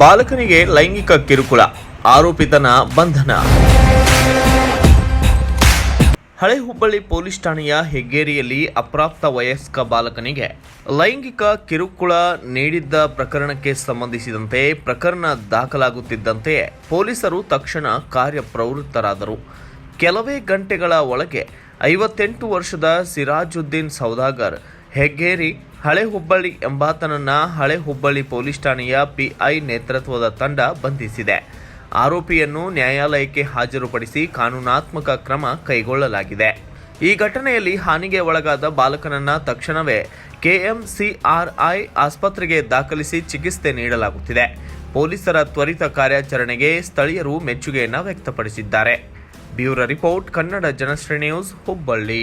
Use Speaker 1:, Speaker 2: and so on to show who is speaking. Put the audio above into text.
Speaker 1: ಬಾಲಕನಿಗೆ ಲೈಂಗಿಕ ಕಿರುಕುಳ, ಆರೋಪಿತನ ಬಂಧನ. ಹಳೆ ಹುಬ್ಬಳ್ಳಿ ಪೊಲೀಸ್ ಠಾಣೆಯ ಹೆಗ್ಗೇರಿಯಲ್ಲಿ ಅಪ್ರಾಪ್ತ ವಯಸ್ಕ ಬಾಲಕನಿಗೆ ಲೈಂಗಿಕ ಕಿರುಕುಳ ನೀಡಿದ್ದ ಪ್ರಕರಣಕ್ಕೆ ಸಂಬಂಧಿಸಿದಂತೆ ಪ್ರಕರಣ ದಾಖಲಾಗುತ್ತಿದ್ದಂತೆಯೇ ಪೊಲೀಸರು ತಕ್ಷಣ ಕಾರ್ಯಪ್ರವೃತ್ತರಾದರು. ಕೆಲವೇ ಗಂಟೆಗಳ ಒಳಗೆ ಐವತ್ತೆಂಟು ವರ್ಷದ ಸಿರಾಜುದ್ದೀನ್ ಸೌದಾಗರ್ ಹೆಗ್ಗೇರಿ ಹಳೆ ಹುಬ್ಬಳ್ಳಿ ಎಂಬಾತನನ್ನ ಹಳೆ ಹುಬ್ಬಳ್ಳಿ ಪೊಲೀಸ್ ಠಾಣೆಯ ಪಿಐ ನೇತೃತ್ವದ ತಂಡ ಬಂಧಿಸಿದೆ. ಆರೋಪಿಯನ್ನು ನ್ಯಾಯಾಲಯಕ್ಕೆ ಹಾಜರುಪಡಿಸಿ ಕಾನೂನಾತ್ಮಕ ಕ್ರಮ ಕೈಗೊಳ್ಳಲಾಗಿದೆ. ಈ ಘಟನೆಯಲ್ಲಿ ಹಾನಿಗೆ ಒಳಗಾದ ಬಾಲಕನನ್ನ ತಕ್ಷಣವೇ ಕೆಎಂಸಿಆರ್ಐ ಆಸ್ಪತ್ರೆಗೆ ದಾಖಲಿಸಿ ಚಿಕಿತ್ಸೆ ನೀಡಲಾಗುತ್ತಿದೆ. ಪೊಲೀಸರ ತ್ವರಿತ ಕಾರ್ಯಾಚರಣೆಗೆ ಸ್ಥಳೀಯರು ಮೆಚ್ಚುಗೆಯನ್ನು ವ್ಯಕ್ತಪಡಿಸಿದ್ದಾರೆ. Bureau report, Kannada Janashri news, Hubballi.